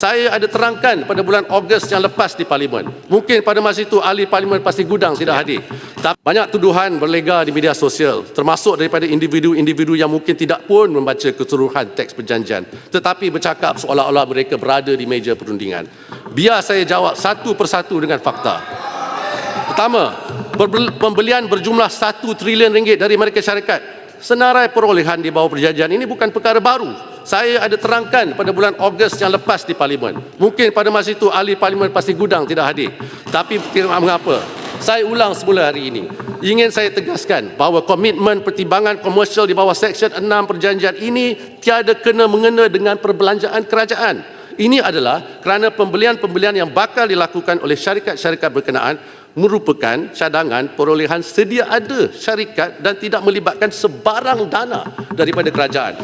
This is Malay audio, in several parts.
Saya ada terangkan pada bulan Ogos yang lepas di Parlimen. Mungkin pada masa itu ahli Parlimen pasti gudang tidak hadir. Tapi banyak tuduhan berlega di media sosial termasuk daripada individu-individu yang mungkin tidak pun membaca keseluruhan teks perjanjian tetapi bercakap seolah-olah mereka berada di meja perundingan. Biar saya jawab satu persatu dengan fakta. Pertama, pembelian berjumlah 1 trilion ringgit dari Amerika Syarikat. Senarai perolehan di bawah perjanjian ini bukan perkara baru. Saya ada terangkan pada bulan Ogos yang lepas di Parlimen. Mungkin pada masa itu ahli Parlimen pasti gudang tidak hadir. Tapi tidak mengapa. Saya ulang semula hari ini. Ingin saya tegaskan bahawa komitmen pertimbangan komersial di bawah Seksyen 6 perjanjian ini tiada kena mengena dengan perbelanjaan kerajaan. Ini adalah kerana pembelian-pembelian yang bakal dilakukan oleh syarikat-syarikat berkenaan merupakan cadangan perolehan sedia ada syarikat dan tidak melibatkan sebarang dana daripada kerajaan.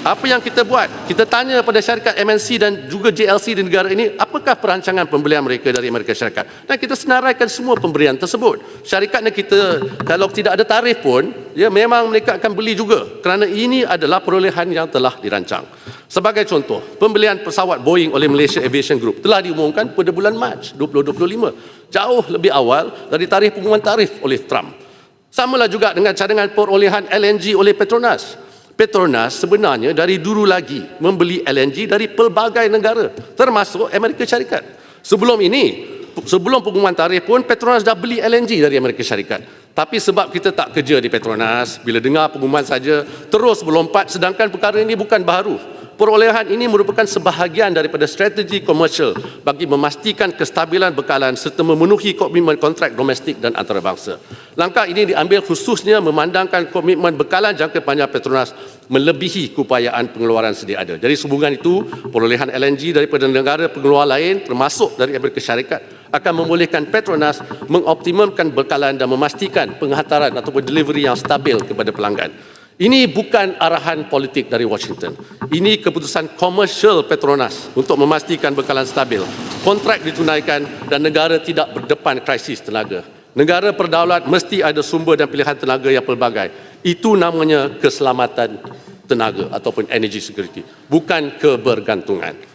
Apa yang kita buat? Kita tanya pada syarikat MNC dan juga JLC di negara ini, apakah perancangan pembelian mereka dari Amerika Syarikat? Dan kita senaraikan semua pemberian tersebut. Syarikatnya kita, kalau tidak ada tarif pun, ya memang mereka akan beli juga. Kerana ini adalah perolehan yang telah dirancang. Sebagai contoh, pembelian pesawat Boeing oleh Malaysia Aviation Group telah diumumkan pada bulan Mac 2025. Jauh lebih awal dari tarikh pengumuman tarif oleh Trump. Samalah juga dengan cadangan perolehan LNG oleh Petronas. Petronas sebenarnya dari dulu lagi membeli LNG dari pelbagai negara termasuk Amerika Syarikat. Sebelum ini, sebelum pengumuman tarikh pun Petronas dah beli LNG dari Amerika Syarikat. Tapi sebab kita tak kerja di Petronas, bila dengar pengumuman saja terus melompat sedangkan perkara ini bukan baru. Perolehan ini merupakan sebahagian daripada strategi komersial bagi memastikan kestabilan bekalan serta memenuhi komitmen kontrak domestik dan antarabangsa. Langkah ini diambil khususnya memandangkan komitmen bekalan jangka panjang Petronas melebihi keupayaan pengeluaran sedia ada. Jadi sehubungan itu, perolehan LNG daripada negara pengeluar lain termasuk dari Amerika Syarikat akan membolehkan Petronas mengoptimumkan bekalan dan memastikan penghantaran ataupun delivery yang stabil kepada pelanggan. Ini bukan arahan politik dari Washington. Ini keputusan komersial Petronas untuk memastikan bekalan stabil. Kontrak ditunaikan dan negara tidak berdepan krisis tenaga. Negara berdaulat mesti ada sumber dan pilihan tenaga yang pelbagai. Itu namanya keselamatan tenaga ataupun energy security. Bukan kebergantungan.